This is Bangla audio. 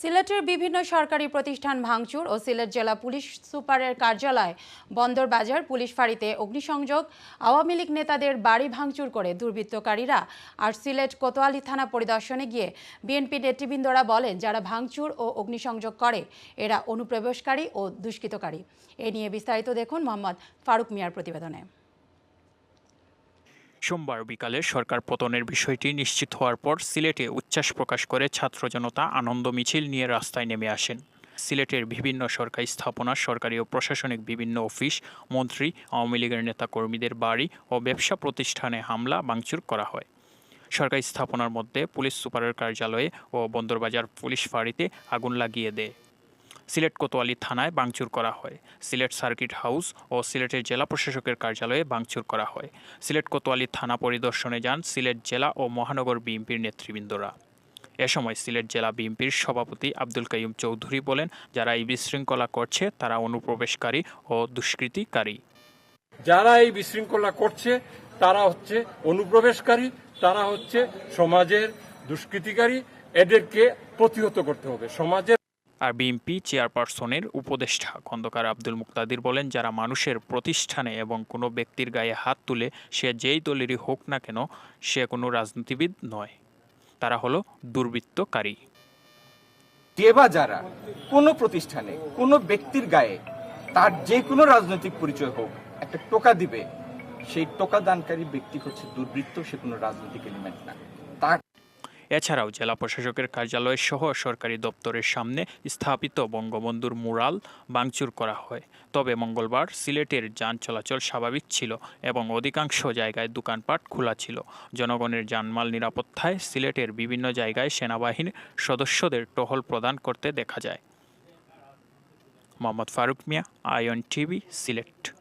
সিলেটের বিভিন্ন সরকারি প্রতিষ্ঠান ভাঙচুর ও সিলেট জেলা পুলিশ সুপারের কার্যালয় বন্দর বাজার পুলিশ ফাঁড়িতে অগ্নিসংযোগ, আওয়ামী লীগ নেতাদের বাড়ি ভাঙচুর করে দুর্বৃত্তকারীরা। আর সিলেট কোতোয়ালি থানা পরিদর্শনে গিয়ে বিএনপি নেতৃবৃন্দরা বলেন, যারা ভাঙচুর ও অগ্নিসংযোগ করে, এরা অনুপ্রবেশকারী ও দুষ্কৃতকারী। এ নিয়ে বিস্তারিত দেখুন মোহাম্মদ ফারুক মিয়ার প্রতিবেদনে। সোমবার বিকালে সরকার পতনের বিষয়টি নিশ্চিত হওয়ার পর সিলেটে উচ্ছ্বাস প্রকাশ করে ছাত্র জনতা আনন্দ মিছিল নিয়ে রাস্তায় নেমে আসেন। সিলেটের বিভিন্ন সরকারি স্থাপনা, সরকারি ও প্রশাসনিক বিভিন্ন অফিস, মন্ত্রী, আওয়ামী লীগের নেতাকর্মীদের বাড়ি ও ব্যবসা প্রতিষ্ঠানে হামলা, ভাঙচুর করা হয়। সরকারি স্থাপনার মধ্যে পুলিশ সুপারের কার্যালয়ে ও বন্দরবাজার পুলিশ ফাঁড়িতে আগুন লাগিয়ে দেয়। সিলেট কোতোয়ালি থানায় ভাঙচুর করা হয়। সিলেট সার্কিট হাউস ও সিলেটের জেলা প্রশাসকের কার্যালয়ে ভাঙচুর করা হয়। সিলেট কোতোয়ালি থানা পরিদর্শনে যান সিলেট জেলা ও মহানগর বিএনপির নেতৃবৃন্দরা। এ সময় সিলেট জেলা বিএনপির সভাপতি আব্দুল কাইয়ুম চৌধুরী বলেন, যারা এই বিশৃঙ্খলা করছে, তারা অনুপ্রবেশকারী ও দুষ্কৃতিকারী। যারা এই বিশৃঙ্খলা করছে, তারা হচ্ছে অনুপ্রবেশকারী, তারা হচ্ছে সমাজের দুষ্কৃতিকারী। এদেরকে প্রতিহত করতে হবে। সমাজের আর বিএনপি চেয়ারপারসনের উপদেষ্টা খন্দকার আব্দুল মুক্তাদির বলেন, যারা মানুষের প্রতিষ্ঠানে এবং কোনো ব্যক্তির গায়ে হাত তুলে সে যেই দলেরই হোক না কেন, সে কোনো রাজনীতিবিদ নয়। তারা হলো দুর্বৃত্তকারী। যে বা যারা কোনো প্রতিষ্ঠানে কোনো ব্যক্তির গায়ে তার যে কোনো রাজনৈতিক পরিচয় হোক, একটা টোকা দিবে, সেই টোকা দানকারী ব্যক্তি হচ্ছে দুর্বৃত্ত, সে কোনো রাজনৈতিক এলিমেন্ট না। এছাড়াও জেলা প্রশাসকের কার্যালয় সহ সরকারি দপ্তরের সামনে স্থাপিত বঙ্গবন্ধুর মুরাল ভাঙচুর করা হয়। তবে মঙ্গলবার সিলেটের যান চলাচল স্বাভাবিক ছিল এবং অধিকাংশ জায়গায় দোকানপাট খোলা ছিল। জনগণের জানমাল নিরাপত্তায় সিলেটের বিভিন্ন জায়গায় সেনাবাহিনীর সদস্যদের টহল প্রদান করতে দেখা যায়। মোহাম্মদ ফারুক মিয়া আয়ন টিভি সিলেট।